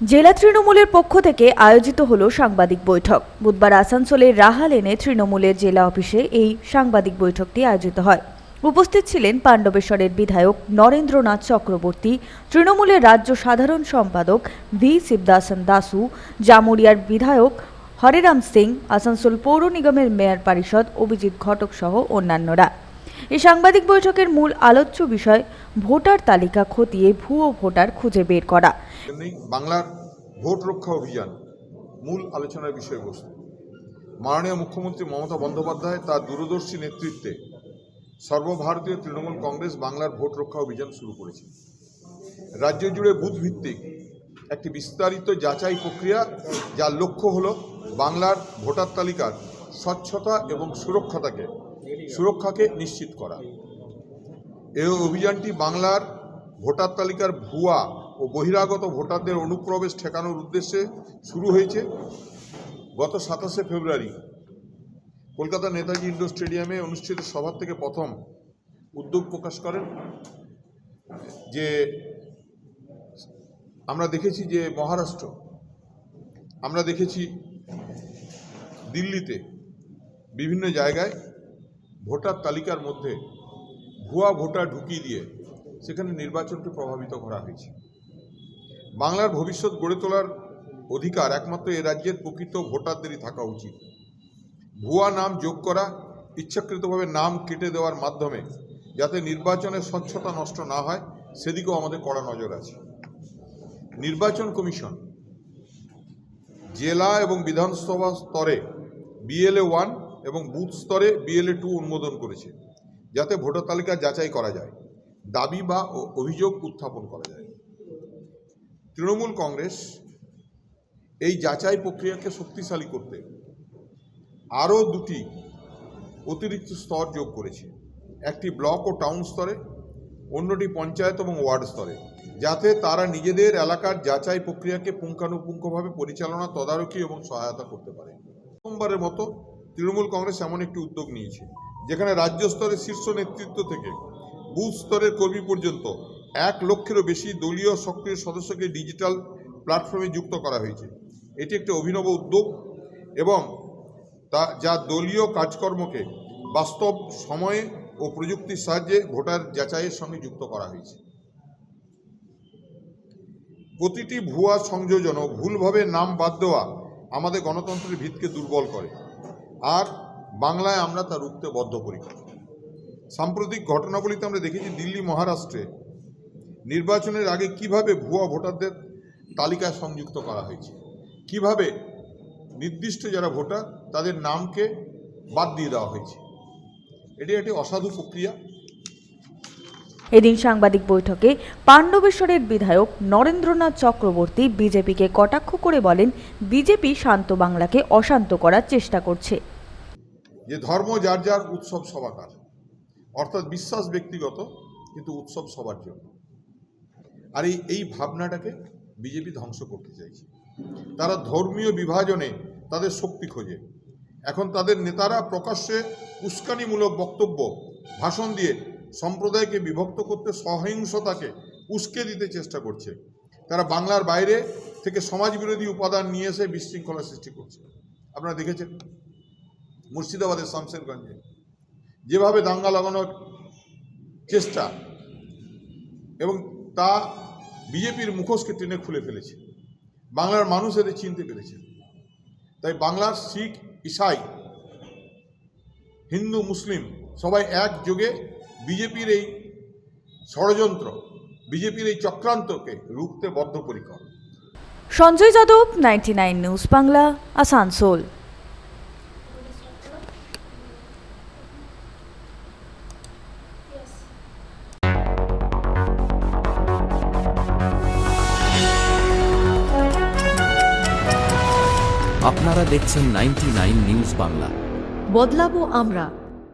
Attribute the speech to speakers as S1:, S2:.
S1: জেলা তৃণমূলের পক্ষ থেকে আয়োজিত হল সাংবাদিক বৈঠক। বুধবার আসানসোলের রাহালেনে তৃণমূলের জেলা অফিসে এই সাংবাদিক বৈঠকটি আয়োজিত হয়। উপস্থিত ছিলেন পাণ্ডবেশ্বরের বিধায়ক নরেন্দ্রনাথ চক্রবর্তী, তৃণমূলের রাজ্য সাধারণ সম্পাদক ভি শিবদাসন দাসু, জামুরিয়ার বিধায়ক হরেরাম সিং, আসানসোল পৌর নিগমের মেয়র পরিষদ অভিজিৎ ঘটক সহ অন্যান্যরা। এই সাংবাদিক বৈঠকের মূল আলোচ্য বিষয়, ভোটার তালিকা খতিয়ে ভুয়ো ভোটার খুঁজে বের করা।
S2: বাংলার ভোট রক্ষা অভিযান মূল আলোচনার বিষয়বস্তু। মাননীয় মুখ্যমন্ত্রী মমতা বন্দ্যোপাধ্যায় তার দূরদর্শী নেতৃত্বে সর্বভারতীয় তৃণমূল কংগ্রেস বাংলার ভোট রক্ষা অভিযান শুরু করেছে। রাজ্য জুড়ে বুথ ভিত্তিক একটি বিস্তারিত যাচাই প্রক্রিয়া, যার লক্ষ্য হল বাংলার ভোটার তালিকার স্বচ্ছতা এবং সুরক্ষতাকে সুরক্ষাকে নিশ্চিত করা। এই অভিযানটি বাংলার ভোটার তালিকার ভুয়া ও বহিরাগত ভোটারদের অনুপ্রবেশ ঠেকানোর উদ্দেশ্যে শুরু হয়েছে। গত সাতাশে ফেব্রুয়ারি কলকাতা নেতাজি ইন্ডোর স্টেডিয়ামে অনুষ্ঠিত সভা থেকে প্রথম উদ্যোগ প্রকাশ করেন যে আমরা দেখেছি যে মহারাষ্ট্র, আমরা দেখেছি দিল্লিতে বিভিন্ন জায়গায় ভোটার তালিকার মধ্যে ভুয়া ভোটার ঢুকিয়ে দিয়ে সেখানে নির্বাচনকে প্রভাবিত করা হয়েছে। বাংলার ভবিষ্যৎ গড়ে তোলার অধিকার একমাত্র এ রাজ্যের প্রকৃত ভোটারদেরই থাকা উচিত। ভুয়া নাম যোগ করা, ইচ্ছাকৃতভাবে নাম কেটে দেওয়ার মাধ্যমে যাতে নির্বাচনের স্বচ্ছতা নষ্ট না হয়, সেদিকেও আমাদের কড়া নজর আছে। নির্বাচন কমিশন জেলা এবং বিধানসভা স্তরে বিএলএ ওয়ান এবং বুথ স্তরে বিএলএ টু অনুমোদন করেছে, যাতে ভোটার তালিকা যাচাই করা যায়, দাবি বা অভিযোগ উত্থাপন করা যায়। তৃণমূল কংগ্রেস এই যাচাই প্রক্রিয়াকে শক্তিশালী করতে আরও দুটি অতিরিক্ত স্তর যোগ করেছে, একটি ব্লক ও টাউন স্তরে, অন্যটি পঞ্চায়েত এবং ওয়ার্ড স্তরে, যাতে তারা নিজেদের এলাকার যাচাই প্রক্রিয়াকে পুঙ্খানুপুঙ্খভাবে পরিচালনা, তদারকি এবং সহায়তা করতে পারে। প্রথমবারের মতো তৃণমূল কংগ্রেস এমন একটি উদ্যোগ নিয়েছে, যেখানে রাজ্য স্তরের শীর্ষ নেতৃত্ব থেকে বুথ স্তরের কর্মী পর্যন্ত এক লক্ষেরও বেশি দলীয় সক্রিয় সদস্যকে ডিজিটাল প্ল্যাটফর্মে যুক্ত করা হয়েছে। এটি একটি অভিনব উদ্যোগ এবং তা, যা দলীয় কাজকর্মকে বাস্তব সময়ে ও প্রযুক্তির সাহায্যে ভোটার যাচাইয়ের সঙ্গে যুক্ত করা হয়েছে। প্রতিটি ভুয়া সংযোজন ও ভুলভাবে নাম বাদ দেওয়া আমাদের গণতন্ত্রের ভিতকে দুর্বল করে। আর বাংলায় আমরা তা রুখতে বদ্ধপরিকর সাম্প্রতিক ঘটনাবলিতে আমরা দেখেছি দিল্লি মহারাষ্ট্রে নির্বাচনের আগে কীভাবে ভুয়া ভোটারদের তালিকায় সংযুক্ত করা হয়েছে, কীভাবে নির্দিষ্ট যারা ভোটার তাদের নামকে বাদ দিয়ে দেওয়া হয়েছে, এটি একটি অসাধু প্রক্রিয়া।
S1: এদিন সাংবাদিক বৈঠকে পাণ্ডবেশ্বরের বিধায়ক নরেন্দ্রনাথ চক্রবর্তী বিজেপিকে কটাক্ষ করে বলেন, বিজেপি শান্ত বাংলাকে অশান্ত করার চেষ্টা করছে।
S2: যে ধর্ম যার যার উৎসব সবাকার অর্থাৎ বিশ্বাস ব্যক্তিগত, কিন্তু উৎসব সবার জন্য। আর এই এই ভাবনাটাকে বিজেপি ধ্বংস করতে চাইছে। তারা ধর্মীয় বিভাজনে তাদের শক্তি খোঁজে। এখন তাদের নেতারা প্রকাশ্যে উস্কানিমূলক বক্তব্য, ভাষণ দিয়ে সম্প্রদায়কে বিভক্ত করতে সহিংসতাকে উস্কে দিতে চেষ্টা করছে। তারা বাংলার বাইরে থেকে সমাজবিরোধী উপাদান নিয়ে এসে বিশৃঙ্খলা সৃষ্টি করছে। আপনারা দেখেছেন মুর্শিদাবাদের শামসেরগঞ্জে। যেভাবে দাঙ্গা লাগানোর চেষ্টা এবং তা বিজেপির মুখোশকে টেনে খুলে ফেলেছে। বাংলার মানুষ এদের চিনতে পেরেছে। তাই বাংলার শিখ, ইসাই, হিন্দু, মুসলিম সবাই একযোগে বিজেপির এই ষড়যন্ত্র বিজেপির এই চক্রান্তকে রুখতে বদ্ধপরিকর।
S1: Sanjay Yadav ninety nine news Bangla Asansol.
S3: আপনারা দেখছেন নাইনটি নিউজ বাংলা।
S4: বদলাবো আমরা।